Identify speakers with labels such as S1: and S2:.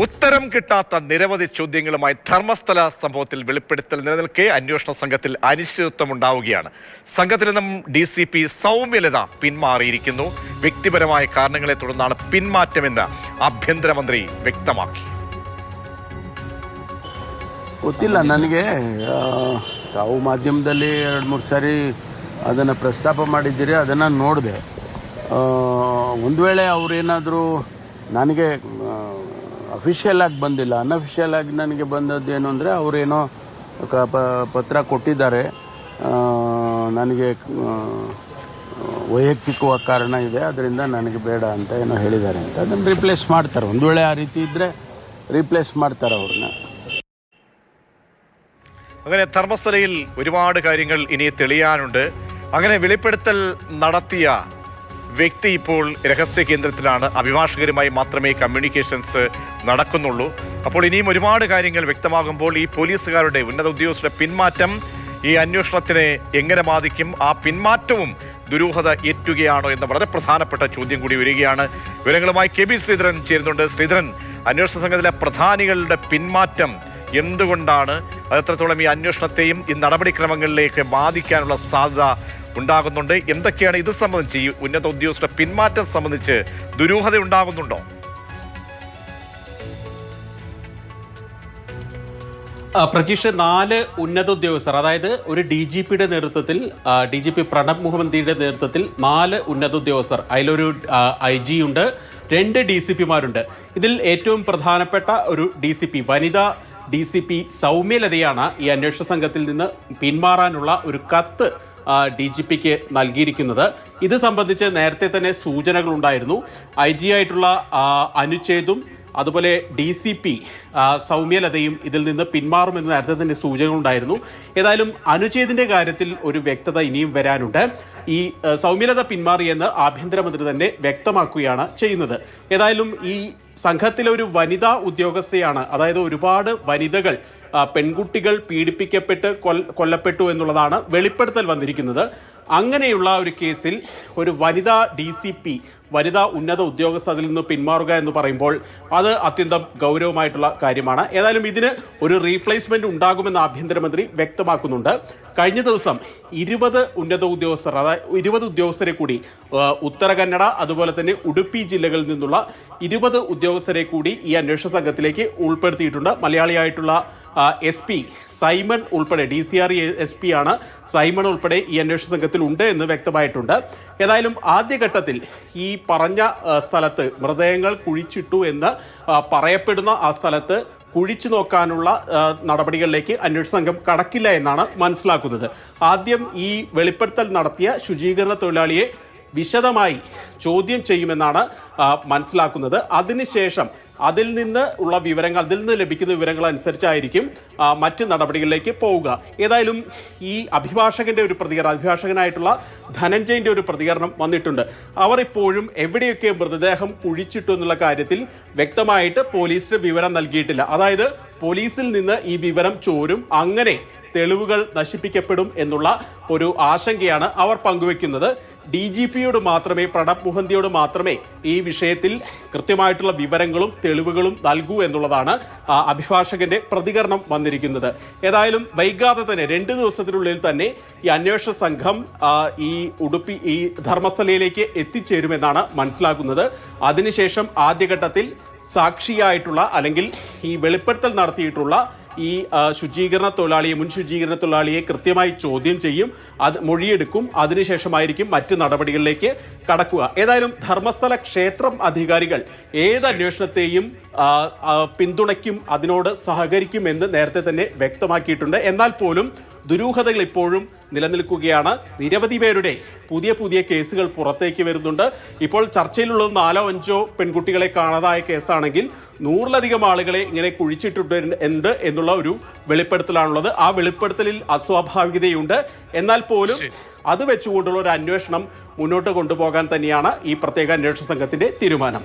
S1: ഉത്തരം കിട്ടാത്ത നിരവധി ചോദ്യങ്ങളുമായി ധർമ്മസ്ഥല സംഭവത്തിൽ വെളിപ്പെടുത്തൽ നിലനിൽക്കെ അന്വേഷണ സംഘത്തിൽ അനിശ്ചിതത്വം ഉണ്ടാവുകയാണ് സംഘത്തിൽ നിന്നും ഡി സി പി സൗമ്യലത പിന്മാറിയിരിക്കുന്നു വ്യക്തിപരമായ കാരണങ്ങളെ തുടർന്നാണ് പിന്മാറ്റമെന്ന് ആഭ്യന്തരമന്ത്രി വ്യക്തമാക്കി
S2: ಗೊತ್ತಿಲ್ಲ ನನಗೆ ಆ, ತಾವು ಮಾಧ್ಯಮದಲ್ಲಿ ಎರಡು ಮೂರು ಸಾರಿ ಅದನ್ನು ಪ್ರಸ್ತಾಪ ಮಾಡಿದ್ದೀರಿ ಅದನ್ನು ನೋಡಿದೆ ಒಂದು ವೇಳೆ ಅವರೇನಾದರೂ ನನಗೆ ಅಫಿಷಿಯಲ್ ಆಗಿ ಬಂದಿಲ್ಲ ಅನ್ಅಫಿಷಿಯಲ್ ಆಗಿ ನನಗೆ ಬಂದದ್ದು ಏನು ಅಂದರೆ ಅವರೇನೋ ಕ- ಪ- ಪತ್ರ ಕೊಟ್ಟಿದ್ದಾರೆ ಆ, ನನಗೆ ಆ, ವೈಯಕ್ತಿಕವಾಗಿ ಕಾರಣ ಇದೆ ಅದರಿಂದ ನನಗೆ ಬೇಡ ಅಂತ ಏನೋ ಹೇಳಿದ್ದಾರೆ ಅಂತ ಅದನ್ನು ರಿಪ್ಲೇಸ್ ಮಾಡ್ತಾರೆ ಒಂದು ವೇಳೆ ಆ ರೀತಿ ಇದ್ದರೆ ರಿಪ್ಲೇಸ್ ಮಾಡ್ತಾರೆ ಅವ್ರನ್ನ
S1: അങ്ങനെ ധർമ്മസ്ഥലയിൽ ഒരുപാട് കാര്യങ്ങൾ ഇനി തെളിയാനുണ്ട് അങ്ങനെ വെളിപ്പെടുത്തൽ നടത്തിയ വ്യക്തി ഇപ്പോൾ രഹസ്യ കേന്ദ്രത്തിലാണ്. അഭിഭാഷകരുമായി മാത്രമേ കമ്മ്യൂണിക്കേഷൻസ് നടക്കുന്നുള്ളൂ. അപ്പോൾ ഇനിയും ഒരുപാട് കാര്യങ്ങൾ വ്യക്തമാകുമ്പോൾ ഈ പോലീസുകാരുടെ ഉന്നത ഉദ്യോഗസ്ഥരുടെ പിന്മാറ്റം ഈ അന്വേഷണത്തിനെ എങ്ങനെ ബാധിക്കും? ആ പിന്മാറ്റവും ദുരൂഹത ഏറ്റുകയാണോ എന്ന വളരെ പ്രധാനപ്പെട്ട ചോദ്യം കൂടി വരികയാണ്. വിവരങ്ങളുമായി കെ ബി ശ്രീധരൻ ചേരുന്നുണ്ട്. ശ്രീധരൻ അന്വേഷണ സംഘത്തിലെ പ്രധാനികളുടെ പിന്മാറ്റം എന്തുകൊണ്ടാണ്? അത് എത്രത്തോളം ഈ അന്വേഷണത്തെയും ഈ നടപടിക്രമങ്ങളിലേക്ക് ബാധിക്കാനുള്ള സാധ്യത ഉണ്ടാകുന്നുണ്ട്. എന്തൊക്കെയാണ് ഇത് സംബന്ധിച്ച് ഈ ഉന്നത ഉദ്യോഗസ്ഥ പിന്മാറ്റം സംബന്ധിച്ച് ദുരൂഹത ഉണ്ടാകുന്നുണ്ടോ?
S3: പ്രജീഷ് നാല് ഉന്നത ഉദ്യോഗസ്ഥർ അതായത് ഒരു ഡി ജി പിയുടെ നേതൃത്വത്തിൽ ഡി ജി പി പ്രണബ് മുഹമ്മദിയുടെ നേതൃത്വത്തിൽ നാല് ഉന്നത ഉദ്യോഗസ്ഥർ. അതിലൊരു ഐ ജി ഉണ്ട് രണ്ട് ഡി സി പിമാരുണ്ട്. ഇതിൽ ഏറ്റവും പ്രധാനപ്പെട്ട ഒരു ഡി സി പി വനിതാ ഡി സി പി സൗമ്യലതയാണ് ഈ അന്വേഷണ സംഘത്തിൽ നിന്ന് പിന്മാറാനുള്ള ഒരു കത്ത് ഡി ജി പിക്ക് നൽകിയിരിക്കുന്നത്. ഇത് സംബന്ധിച്ച് നേരത്തെ തന്നെ സൂചനകൾ ഉണ്ടായിരുന്നു ഐ ജി ആയിട്ടുള്ള അനുച്ഛേദും അതുപോലെ ഡി സി പി സൗമ്യലതയും ഇതിൽ നിന്ന് പിന്മാറുമെന്ന് നേരത്തെ തന്നെ സൂചനകളുണ്ടായിരുന്നു. ഏതായാലും അനുച്ഛേദിന്റെ കാര്യത്തിൽ ഒരു വ്യക്തത ഇനിയും വരാനുണ്ട്. ഈ സൗമ്യലത പിന്മാറിയെന്ന് ആഭ്യന്തരമന്ത്രി തന്നെ വ്യക്തമാക്കുകയാണ് ചെയ്യുന്നത്. ഏതായാലും ഈ സംഘത്തിലെ ഒരു വനിതാ ഉദ്യോഗസ്ഥയാണ്. അതായത് ഒരുപാട് വനിതകൾ പെൺകുട്ടികൾ പീഡിപ്പിക്കപ്പെട്ട് കൊല്ലപ്പെട്ടു എന്നുള്ളതാണ് വെളിപ്പെടുത്തൽ വന്നിരിക്കുന്നത്. അങ്ങനെയുള്ള ഒരു കേസിൽ ഒരു വനിതാ ഡി സി പി വനിതാ ഉന്നത ഉദ്യോഗസ്ഥ അതിൽ നിന്ന് പിന്മാറുക എന്ന് പറയുമ്പോൾ അത് അത്യന്തം ഗൗരവമായിട്ടുള്ള കാര്യമാണ്. ഏതായാലും ഇതിന് ഒരു റീപ്ലേസ്മെന്റ് ഉണ്ടാകുമെന്ന് ആഭ്യന്തരമന്ത്രി വ്യക്തമാക്കുന്നുണ്ട്. കഴിഞ്ഞ ദിവസം ഇരുപത് ഉന്നത ഉദ്യോഗസ്ഥർ അതായത് ഇരുപത് ഉദ്യോഗസ്ഥരെ കൂടി ഉത്തര കന്നഡ അതുപോലെ തന്നെ ഉടുപ്പി ജില്ലകളിൽ നിന്നുള്ള ഇരുപത് ഉദ്യോഗസ്ഥരെ കൂടി ഈ അന്വേഷണ സംഘത്തിലേക്ക് ഉൾപ്പെടുത്തിയിട്ടുണ്ട്. മലയാളിയായിട്ടുള്ള എസ് പി സൈമൺ ഉൾപ്പെടെ D C R S P ആണ്. സൈമൺ ഉൾപ്പെടെ ഈ അന്വേഷണ സംഘത്തിൽ ഉണ്ട് എന്ന് വ്യക്തമായിട്ടുണ്ട്. ഏതായാലും ആദ്യഘട്ടത്തിൽ ഈ പറഞ്ഞ സ്ഥലത്ത് മൃതദേഹങ്ങൾ കുഴിച്ചിട്ടു എന്ന് പറയപ്പെടുന്ന ആ സ്ഥലത്ത് കുഴിച്ചു നോക്കാനുള്ള നടപടികളിലേക്ക് അന്വേഷണ സംഘം കടക്കില്ല എന്നാണ് മനസ്സിലാക്കുന്നത്. ആദ്യം ഈ വെളിപ്പെടുത്തൽ നടത്തിയ ശുചീകരണ തൊഴിലാളിയെ വിശദമായി ചോദ്യം ചെയ്യുമെന്നാണ് മനസ്സിലാക്കുന്നത്. അതിനുശേഷം അതിൽ നിന്ന് ഉള്ള വിവരങ്ങൾ അതിൽ നിന്ന് ലഭിക്കുന്ന വിവരങ്ങൾ അനുസരിച്ചായിരിക്കും മറ്റ് നടപടികളിലേക്ക് പോവുക. ഏതായാലും ഈ അഭിഭാഷകന്റെ ഒരു പ്രതികരണം അഭിഭാഷകനായിട്ടുള്ള ധനഞ്ജയന്റെ ഒരു പ്രതികരണം വന്നിട്ടുണ്ട്. അവർ ഇപ്പോഴും എവിടെയൊക്കെ മൃതദേഹം കുഴിച്ചിട്ടു എന്നുള്ള കാര്യത്തിൽ വ്യക്തമായിട്ട് പോലീസിന് വിവരം നൽകിയിട്ടില്ല. അതായത് പോലീസിൽ നിന്ന് ഈ വിവരം ചോരും അങ്ങനെ തെളിവുകൾ നശിപ്പിക്കപ്പെടും എന്നുള്ള ഒരു ആശങ്കയാണ് അവർ പങ്കുവെക്കുന്നത്. ഡി ജി പിയോട് മാത്രമേ പ്രണബ് മുഹന്തിയോട് മാത്രമേ ഈ വിഷയത്തിൽ കൃത്യമായിട്ടുള്ള വിവരങ്ങളും തെളിവുകളും നൽകൂ എന്നുള്ളതാണ് അഭിഭാഷകന്റെ പ്രതികരണം വന്നിരിക്കുന്നത്. ഏതായാലും വൈകാതെ തന്നെ രണ്ട് ദിവസത്തിനുള്ളിൽ തന്നെ ഈ അന്വേഷണ സംഘം ആ, ഈ ഉടുപ്പി ഈ ധർമ്മസ്ഥലയിലേക്ക് എത്തിച്ചേരുമെന്നാണ് മനസ്സിലാക്കുന്നത് അതിനുശേഷം ആദ്യഘട്ടത്തിൽ സാക്ഷിയായിട്ടുള്ള അല്ലെങ്കിൽ ഈ വെളിപ്പെടുത്തൽ നടത്തിയിട്ടുള്ള ഈ ശുചീകരണ തൊഴിലാളിയെ മുൻ ശുചീകരണ തൊഴിലാളിയെ കൃത്യമായി ചോദ്യം ചെയ്യും. അത് മൊഴിയെടുക്കും. അതിനുശേഷമായിരിക്കും മറ്റ് നടപടികളിലേക്ക് കടക്കുക. ഏതായാലും ധർമ്മസ്ഥല ക്ഷേത്രം അധികാരികൾ ഏത് അന്വേഷണത്തെയും പിന്തുണയ്ക്കും അതിനോട് സഹകരിക്കുമെന്ന് നേരത്തെ തന്നെ വ്യക്തമാക്കിയിട്ടുണ്ട്. എന്നാൽ പോലും ദുരൂഹതകൾ ഇപ്പോഴും നിലനിൽക്കുകയാണ്. നിരവധി പേരുടെ പുതിയ പുതിയ കേസുകൾ പുറത്തേക്ക് വരുന്നുണ്ട്. ഇപ്പോൾ ചർച്ചയിലുള്ളത് നാലോ അഞ്ചോ പെൺകുട്ടികളെ കാണാതായ കേസാണെങ്കിൽ നൂറിലധികം ആളുകളെ ഇങ്ങനെ കുഴിച്ചിട്ടുണ്ട് എന്നുള്ള ഒരു വെളിപ്പെടുത്തലാണുള്ളത്. ആ വെളിപ്പെടുത്തലിൽ അസ്വാഭാവികതയുണ്ട്. എന്നാൽ പോലും അത് വെച്ചുകൊണ്ടുള്ള ഒരു അന്വേഷണം മുന്നോട്ട് കൊണ്ടുപോകാൻ തന്നെയാണ് ഈ പ്രത്യേക അന്വേഷണ സംഘത്തിന്റെ തീരുമാനം.